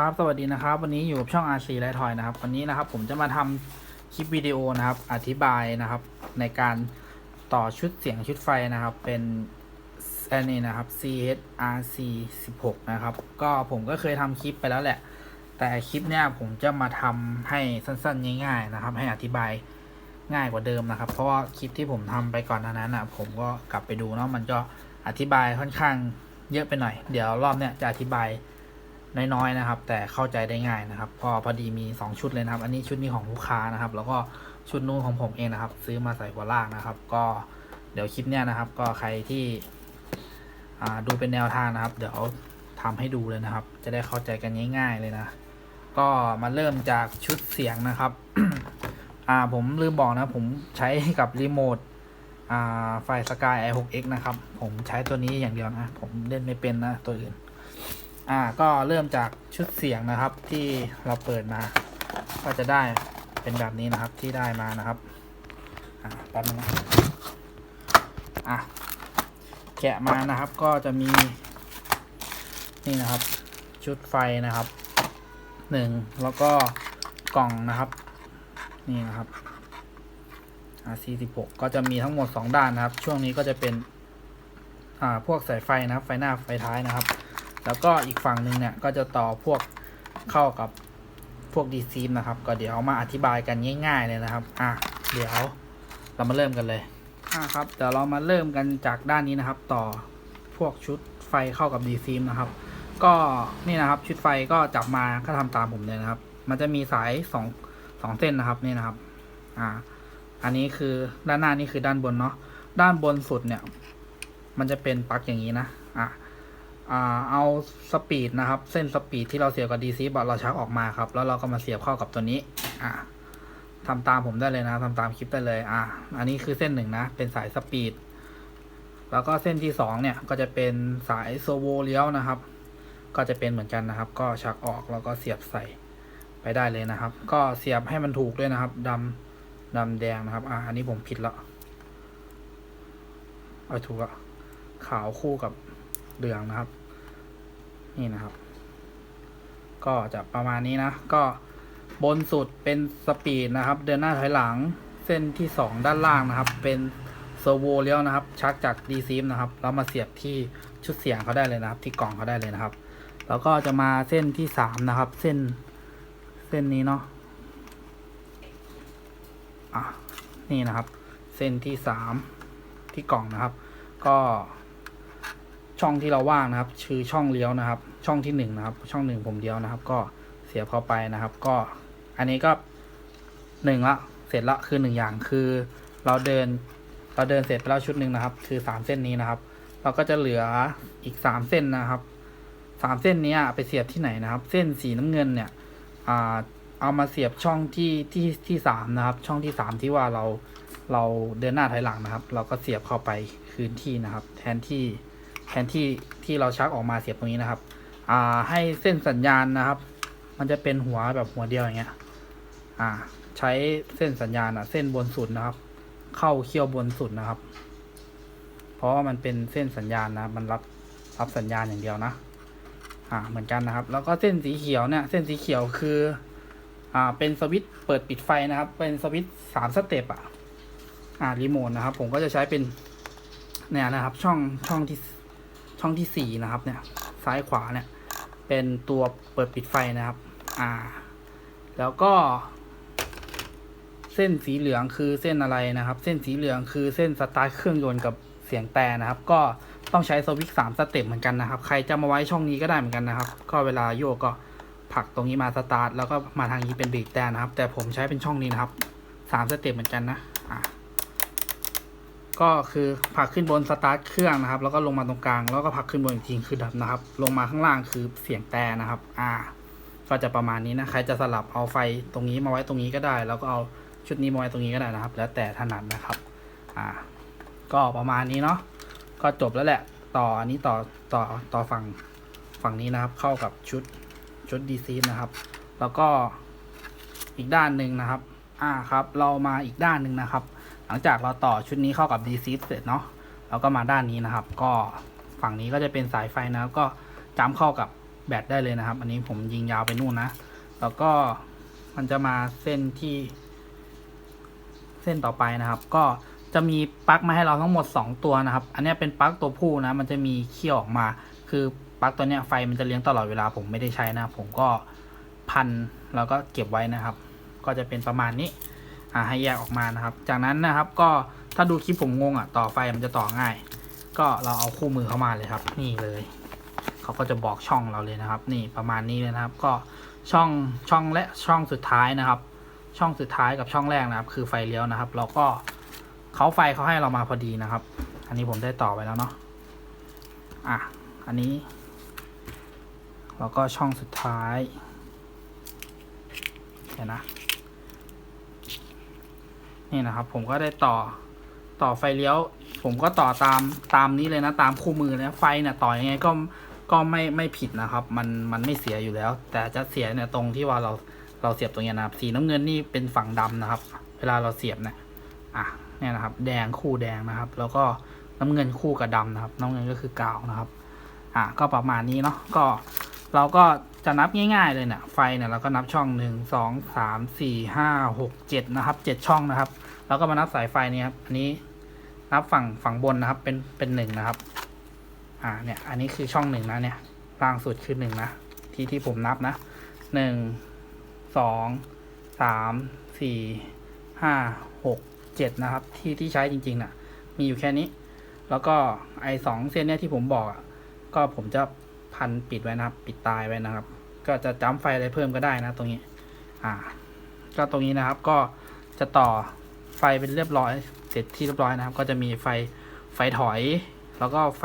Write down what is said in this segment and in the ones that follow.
ครับ สวัสดีนะครับ วันนี้อยู่กับช่อง RC ไลทอยนะครับ วันนี้นะครับผมจะมาทำคลิปวิดีโอนะครับ อธิบายนะครับ ในการต่อชุดเสียงชุดไฟนะครับ เป็นอันนี้นะครับ CHRC 16 นะครับ ก็ผมก็เคยทำคลิปไปแล้วแหละ แต่คลิปเนี้ยผมจะมาทำให้สั้นๆ ง่าย ๆ นะครับ ให้อธิบายง่ายกว่าเดิมนะครับ เพราะว่าคลิปที่ผมทำไปก่อนหน้านั้นนะผมก็กลับไปดูเนาะ มันก็อธิบายค่อนข้างเยอะไปหน่อย เดี๋ยวรอบเนี้ยจะอธิบาย น้อยๆนะครับ แต่เข้าใจได้ง่ายนะครับ ก็พอดีมี 2 ชุดเลยนะครับ อันนี้ชุดนี้ของลูกค้านะครับ แล้วก็ชุดนู้นของผมเองนะครับ ซื้อมาใส่หัวลากนะครับ ก็เดี๋ยวคลิปเนี้ยนะครับ ก็ใครที่ดูเป็นแนวทางนะครับ เดี๋ยวทำให้ดูเลยนะครับ จะได้เข้าใจกันง่าย ๆเลยนะ ก็มาเริ่มจากชุดเสียงนะครับอ่าผมลืมบอกนะผมใช้กับรีโมทไฟสกาย i6x นะครับ ผมใช้ตัวนี้อย่างเดียวนะ ผมเล่นไม่เป็นนะตัวอื่น อ่าก็เริ่มจากชุดเสียงนะครับที่เราเปิดมา ก็จะได้เป็นแบบนี้นะครับที่ได้มานะครับอ่าแป๊บนึงนะอะแกะมานะครับก็จะมี นี่นะครับ ชุดไฟนะครับหนึ่งแล้วก็กล่องนะครับ นี่นะครับ RC16 ก็จะมีทั้งหมด2ด้านนะครับ ช่วงนี้ก็จะเป็นอ่าพวกสายไฟนะครับ ไฟหน้าไฟท้ายนะครับ แล้วก็อีกฝั่งหนึ่งเนี่ยก็จะต่อพวกเข้ากับพวกดีซีมนะครับ ก็เดี๋ยวมาอธิบายกันง่าย ๆเลยนะครับ อะเดี๋ยวเรามาเริ่มกันเลยอะครับเดี๋ยวเรามาเริ่มกันจากด้านนี้นะครับ ต่อพวกชุดไฟเข้ากับดีซีมนะครับ ก็นี่นะครับชุดไฟก็จับมาก็ทำตามผมเลยนะครับ มันจะมีสายสองสองเส้นนะครับนี่นะครับ อ่า อันนี้คือด้านหน้านี่คือด้านบนเนาะด้านบนสุดเนี่ย มันจะเป็นปลั๊กอย่างนี้นะ อะอ่า เอาสปีดนะครับ เส้นสปีดที่เราเสียบกับ DC บอทเราชักออกมาครับ แล้วเราก็มาเสียบเข้ากับตัวนี้ อ่าทำตามผมได้เลยนะทำตามคลิปได้เลย อ่าอันนี้คือเส้นหนึ่งนะ เป็นสายสปีด แล้วก็เส้นที่สองเนี่ยก็จะเป็นสายโซโวเลี้ยวนะครับ ก็จะเป็นเหมือนกันนะครับ ก็ชักออกแล้วก็เสียบใส่ไปได้เลยนะครับ ก็เสียบให้มันถูกด้วยนะครับดำดำแดงนะครับ อ่าอันนี้ผมผิดล้วเอาถูกแล้วขาวคู่กับ เหลืองนะครับ นี่นะครับ ก็จะประมาณนี้นะ ก็บนสุดเป็นสปีดนะครับ เดินหน้าถอยหลังเส้นที่สองด้านล่างนะครับ เป็นเซอร์โวเลี้ยวนะครับชักจากดีซีมนะครับแล้วมาเสียบที่ชุดเสียงเขาได้เลยนะครับ ที่กล่องเขาได้เลยนะครับ แล้วก็จะมาเส้นที่สามนะครับ เส้นเส้นนี้เนาะอะนี่นะครับ เส้นที่สามที่กล่องนะครับ ก็ ช่องที่เราว่างนะครับคือช่องเลี้ยวนะครับ ช่องที่หนึ่งนะครับ ช่องหนึ่งผมเลี้ยวนะครับ ก็เสียบเข้าไปนะครับ ก็อันนี้ก็หนึ่งละเสร็จละคือหนึ่งอย่างคือเราเดินเราเดินเสร็จไปแล้วชุดหนึ่งนะครับ คือสามเส้นนี้นะครับ เราก็จะเหลืออีกสามเส้นนะครับสามเส้นนี้ไปเสียบที่ไหนนะครับ เส้นสีน้ำเงินเนี่ยเอามาเสียบช่องที่ที่ที่สามนะครับ ช่องที่สามที่ว่าเราเราเดินหน้าถอยหลังนะครับ เราก็เสียบเข้าไปคืนที่นะครับ แทนที่ แทนที่ที่เราชักออกมาเสียบตรงนี้นะครับ อ่าให้เส้นสัญญาณนะครับ มันจะเป็นหัวแบบหัวเดียวอย่างเงี้ย อ่า ใช้เส้นสัญญาณอะ เส้นบนสุดนะครับ เข้าเขี้ยวบนสุดนะครับ เพราะว่ามันเป็นเส้นสัญญาณนะมันรับรับสัญญาณอย่างเดียวนะ อ่า เหมือนกันนะครับ แล้วก็เส้นสีเขียวเนี่ย เส้นสีเขียวคือ อ่า เป็นสวิตช์เปิดปิดไฟนะครับ เป็นสวิตช์สามสเต็ปอะ อ่า รีโมทนะครับ ผมก็จะใช้เป็นเนี่ยนะครับ ช่องช่องที่ ช่องที่สี่นะครับเนี่ยซ้ายขวาเนี่ยเป็นตัวเปิดปิดไฟนะครับ อ่า แล้วก็ เส้นสีเหลืองคือเส้นอะไรนะครับ เส้นสีเหลืองคือเส้นสตาร์ทเครื่องยนต์กับเสียงแต่นะครับ ก็ต้องใช้สวิตช์สามสเต็ปเหมือนกันนะครับ ใครจะมาไว้ช่องนี้ก็ได้เหมือนกันนะครับ ก็เวลาโยกก็ผลักตรงนี้มาสตาร์ทแล้วก็มาทางนี้เป็นบีบแต่นะครับ แต่ผมใช้เป็นช่องนี้นะครับสามสเต็ปเหมือนกันนะ ก็คือผลักขึ้นบนสตาร์ทเครื่องนะครับ แล้วก็ลงมาตรงกลาง แล้วก็ผลักขึ้นบนอีกทีคือดับนะครับ ลงมาข้างล่างคือเสียงแต่นะครับ อ่า ก็จะประมาณนี้นะใครจะสลับเอาไฟตรงนี้มาไว้ตรงนี้ก็ได้ แล้วก็เอาชุดนี้มาไว้ตรงนี้ก็ได้นะครับ แล้วแต่ถนัดนะครับ อ่า ก็ประมาณนี้เนาะก็จบแล้วแหละ ต่ออันนี้ต่อต่อต่อฝั่งฝั่งนี้นะครับ เข้ากับชุดชุดดีซีนะครับ แล้วก็อีกด้านหนึ่งนะครับ อ่าครับ เรามาอีกด้านหนึ่งนะครับ หลังจากเราต่อชุดนี้เข้ากับ d c เสร็จเนาะเราก็มาด้านนี้นะครับ ก็ฝั่งนี้ก็จะเป็นสายไฟนะก็จำเข้ากับแบตได้เลยนะครับ อันนี้ผมยิงยาวไปนู่นนะ แล้วก็มันจะมาเส้นที่เส้นต่อไปนะครับ ก็จะมีปลั๊กมาให้เราทั้งหมด 2 ตัวนะครับ อันนี้เป็นปลั๊กตัวผู้นะ มันจะมีเขี้ยวออกมา คือปลั๊กตัวนี้ไฟมันจะเลี้ยงตลอดเวลาผมไม่ได้ใช้นะ ผมก็พันแล้วก็เก็บไว้นะครับ ก็จะเป็นประมาณนี้ อ่าให้แยกออกมานะครับ จากนั้นนะครับก็ถ้าดูคลิปผมงงอะต่อไฟมันจะต่อง่าย ก็เราเอาคู่มือเข้ามาเลยครับ นี่เลยเขาก็จะบอกช่องเราเลยนะครับ นี่ประมาณนี้เลยนะครับ ก็ช่องช่องและช่องสุดท้ายนะครับ ช่องสุดท้ายกับช่องแรกนะครับ คือไฟเลี้ยวนะครับแล้วก็เขาไฟเขาให้เรามาพอดีนะครับ อันนี้ผมได้ต่อไปแล้วเนาะอะอันนี้แล้วก็ช่องสุดท้ายเห็นนะ นี่นะครับ ผมก็ได้ต่อต่อไฟเลี้ยว ผมก็ต่อตามตามนี้เลยนะตามคู่มือเลยนะไฟเนี่ยต่อยังไงก็ก็ไม่ไม่ผิดนะครับ มันมันไม่เสียอยู่แล้ว แต่จะเสียเนี่ยตรงที่ว่าเราเราเสียบตรงนี้นะครับสีน้ำเงินนี่เป็นฝั่งดำนะครับ เวลาเราเสียบเนี่ยอะเนี่ยนะครับ แดงคู่แดงนะครับ แล้วก็น้ำเงินคู่กับดำนะครับ น้ำเงินก็คือกาวนะครับ อะก็ประมาณนี้เนาะก็เราก็ จะนับง่าย ๆ เลยเนี่ยไฟเนี่ยเราก็นับช่องหนึ่งสองสามสี่ห้าหกเจ็ดนะครับเจ็ดช่องนะครับ แล้วก็มานับสายไฟเนี่ยครับอันนี้นับฝั่งฝั่งบนนะครับ เป็นเป็นหนึ่งนะครับ อ่าเนี่ย อันนี้คือช่องหนึ่งนะเนี่ยล่างสุดคือหนึ่งนะที่ที่ผมนับนะหนึ่งสองสามสี่ห้าหกเจ็ดนะครับ ที่ที่ใช้จริงๆน่ะ มีอยู่แค่นี้ แล้วก็ไอสองเส้นเนี่ยที่ผมบอกก็ผมจะพันปิดไว้นะครับ ปิดตายไว้นะครับ ก็จะจ้ำไฟอะไรเพิ่มก็ได้นะตรงนี้ อ่า ก็ตรงนี้นะครับก็จะต่อไฟเป็นเรียบร้อย เสร็จที่เรียบร้อยนะครับ ก็จะมีไฟไฟถอย แล้วก็ไฟ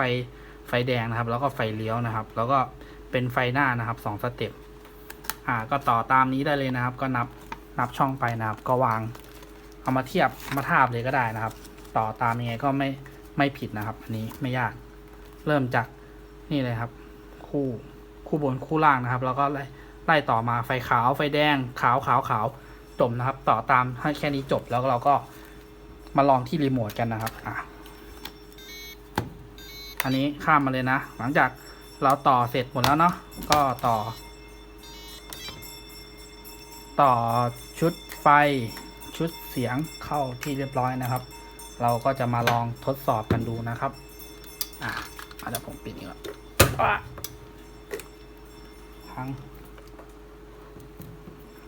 ไฟแดงนะครับ แล้วก็ไฟเลี้ยวนะครับ แล้วก็เป็นไฟหน้านะครับสองสเต็ปอ่า ก็ต่อตามนี้ได้เลยนะครับ ก็นับนับช่องไปนะครับ ก็วางเอามาเทียบมาทาบเลยก็ได้นะครับ ต่อตามยังไงก็ไม่ไม่ผิดนะครับ อันนี้ไม่ยาก เริ่มจากนี่เลยครับ คู่ คู่บนคู่ล่างนะครับ แล้วก็ไล่ไล่ต่อมาไฟขาวไฟแดงขาวขาวขาวจบนะครับ ต่อตามให้แค่นี้จบแล้วเราก็มาลองที่รีโมทกันนะครับอะอันนี้ข้ามมาเลยนะ หลังจากเราต่อเสร็จหมดแล้วเนาะก็ต่อ ต่อชุดไฟชุดเสียงเข้าที่เรียบร้อยนะครับ เราก็จะมาลองทดสอบกันดูนะครับ อะอาจจะผมปิดนี่ก่อนอ่ั้ง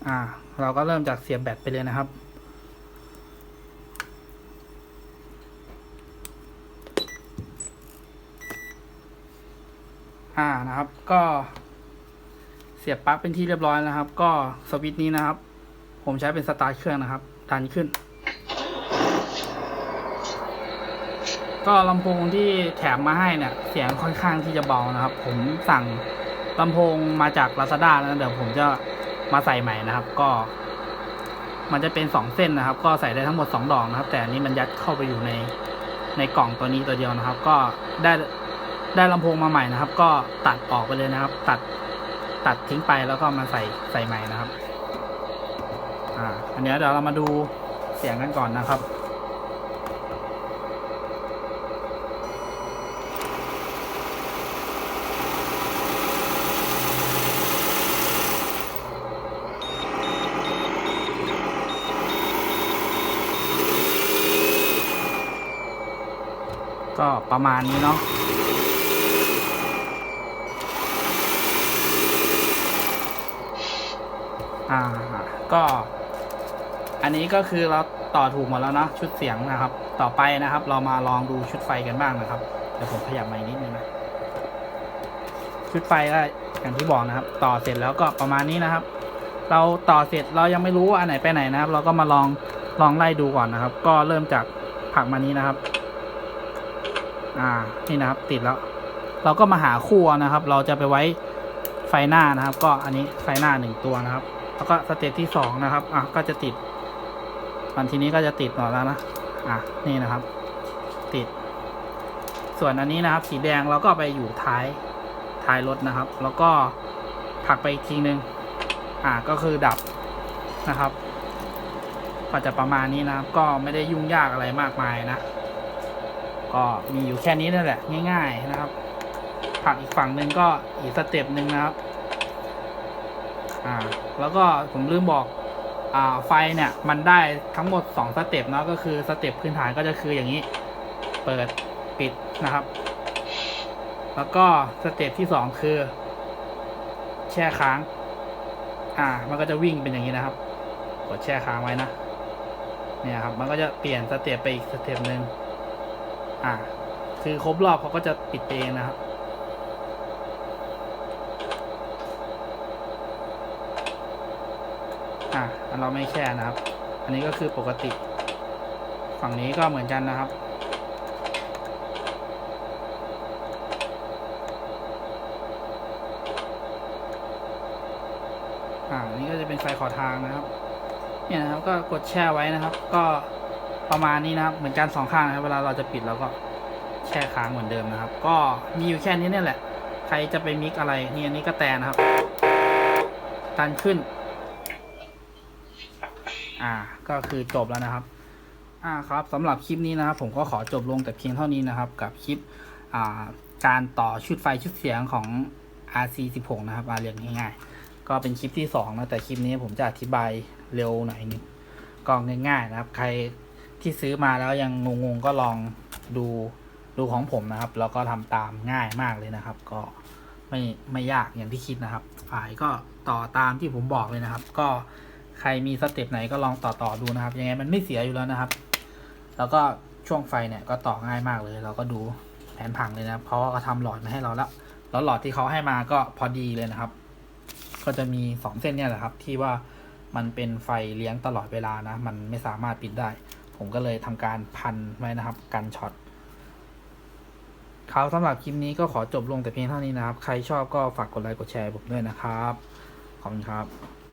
อ่า เราก็เริ่มจากเสียบแบตไปเลยนะครับ อ่านะครับ ก็เสียบปลั๊กเป็นที่เรียบร้อยนะครับ ก็สวิตช์นี้นะครับ ผมใช้เป็นสตาร์ทเครื่องนะครับดันขึ้น ก็ลำโพงที่แถมมาให้เนี่ย เสียงค่อนข้างที่จะเบานะครับ ผมสั่ง ลำโพงมาจาก Lazada นะเดี๋ยวผมจะมาใส่ใหม่นะครับ ก็ มันจะเป็นสองเส้นนะครับ ก็ใส่ได้ทั้งหมดสองดอกนะครับ แต่อันนี้มันยัดเข้าไปอยู่ในในกล่องตัวนี้ตัวเดียวนะครับ ก็ได้ได้ลำโพงมาใหม่นะครับ ก็ตัดออกไปเลยนะครับ ตัดตัดทิ้งไปแล้วก็มาใส่ใส่ใหม่นะครับ อ่า อันนี้เดี๋ยวเรามาดูเสียงกันก่อนนะครับ ก็ประมาณนี้เนาะอ่าก็อันนี้ก็คือเราต่อถูกหมดแล้วเนาะชุดเสียงนะครับ ต่อไปนะครับ เรามาลองดูชุดไฟกันบ้างนะครับเดี๋ยวผมขยับมาอีกนิดนึงนะชุดไฟก็อย่างที่บอกนะครับ ต่อเสร็จแล้วก็ประมาณนี้นะครับ เราต่อเสร็จเรายังไม่รู้ว่าอันไหนไปไหนนะครับ เราก็มาลองลองไล่ดูก่อนนะครับ ก็เริ่มจากผักมานี้นะครับ อ่านี่นะครับติดแล้ว เราก็มาหาคู่นะครับ เราจะไปไว้ไฟหน้านะครับ ก็อันนี้ไฟหน้าหนึ่งตัวนะครับ แล้วก็สเตจที่สองนะครับอะก็จะติดวันทีนี้ก็จะติดหมดแล้วนะอะนี่นะครับ ติด ส่วนอันนี้นะครับ สีแดงเราก็ไปอยู่ท้ายท้ายรถนะครับ แล้วก็ผลักไปอีกทีนึงอะก็คือดับนะครับ ก็จะประมาณนี้นะครับ ก็ไม่ได้ยุ่งยากอะไรมากมายนะ ก็มีอยู่แค่นี้นั่นแหละ ง่าย ๆ นะครับ ผักอีกฝั่งหนึ่งก็อีกสเต็ปหนึ่งนะครับ อ่า แล้วก็ผมลืมบอก อ่า ไฟเนี่ย มันได้ทั้งหมดสองสเต็ปเนาะก็คือสเต็ปพื้นฐานก็จะคืออย่างนี้ เปิดปิดนะครับ แล้วก็สเต็ปที่สองคือ แช่ค้าง อ่า มันก็จะวิ่งเป็นอย่างนี้นะครับ กดแช่ค้างไว้นะเนี่ยครับ มันก็จะเปลี่ยนสเต็ปไปอีกสเต็ปหนึ่ง อ่าคือครบรอบเขาก็จะปิดเองนะครับ อะอันเราไม่แช่นะครับ อันนี้ก็คือปกติ ฝั่งนี้ก็เหมือนกันนะครับอ่านี่ก็จะเป็นไฟขอทางนะครับ เนี่ยนะครับก็กดแช่ไว้นะครับ ก็ ประมาณนี้นะครับ เหมือนกันสองข้างนะครับ เวลาเราจะปิดเราก็แช่ค้างเหมือนเดิมนะครับ ก็มีอยู่แค่นี้เนี่ยแหละ ใครจะไปมิกอะไรนี่อันนี้ก็แตนนะครับตันขึ้น อ่า ก็คือจบแล้วนะครับ อ่าครับสำหรับคลิปนี้นะครับ ผมก็ขอจบลงแต่เพียงเท่านี้นะครับ กับคลิปอ่าการต่อชุดไฟชุดเสียงของ RC16 นะครับมาเรียกง่ายๆ ก็เป็นคลิปที่สองนะแต่คลิปนี้ผมจะอธิบายเร็วหน่อยนึงก็ง่ายๆนะครับ ใคร ที่ซื้อมาแล้วยังงงๆก็ลองดูดูของผมนะครับ แล้วก็ทำตามง่ายมากเลยนะครับ ก็ไม่ไม่ยากอย่างที่คิดนะครับฝายก็ต่อตามที่ผมบอกเลยนะครับ ก็ใครมีสเต็ปไหนก็ลองต่อต่อดูนะครับ ยังไงมันไม่เสียอยู่แล้วนะครับ แล้วก็ช่วงไฟเนี่ยก็ต่อง่ายมากเลย เราก็ดูแผนผังเลยนะเพราะว่าเขาทำหลอดมาให้เราแล้ว แล้วหลอดที่เขาให้มาก็พอดีเลยนะครับ ก็จะมีสองเส้นเนี่ยแหละครับ ที่ว่ามันเป็นไฟเลี้ยงตลอดเวลานะ มันไม่สามารถปิดได้ ผมก็เลยทำการพันไว้นะครับ กันช็อตครับสำหรับคลิปนี้ก็ขอจบลงแต่เพียงเท่านี้นะครับ ใครชอบก็ฝากกดไลค์กดแชร์ผมด้วยนะครับ ขอบคุณครับ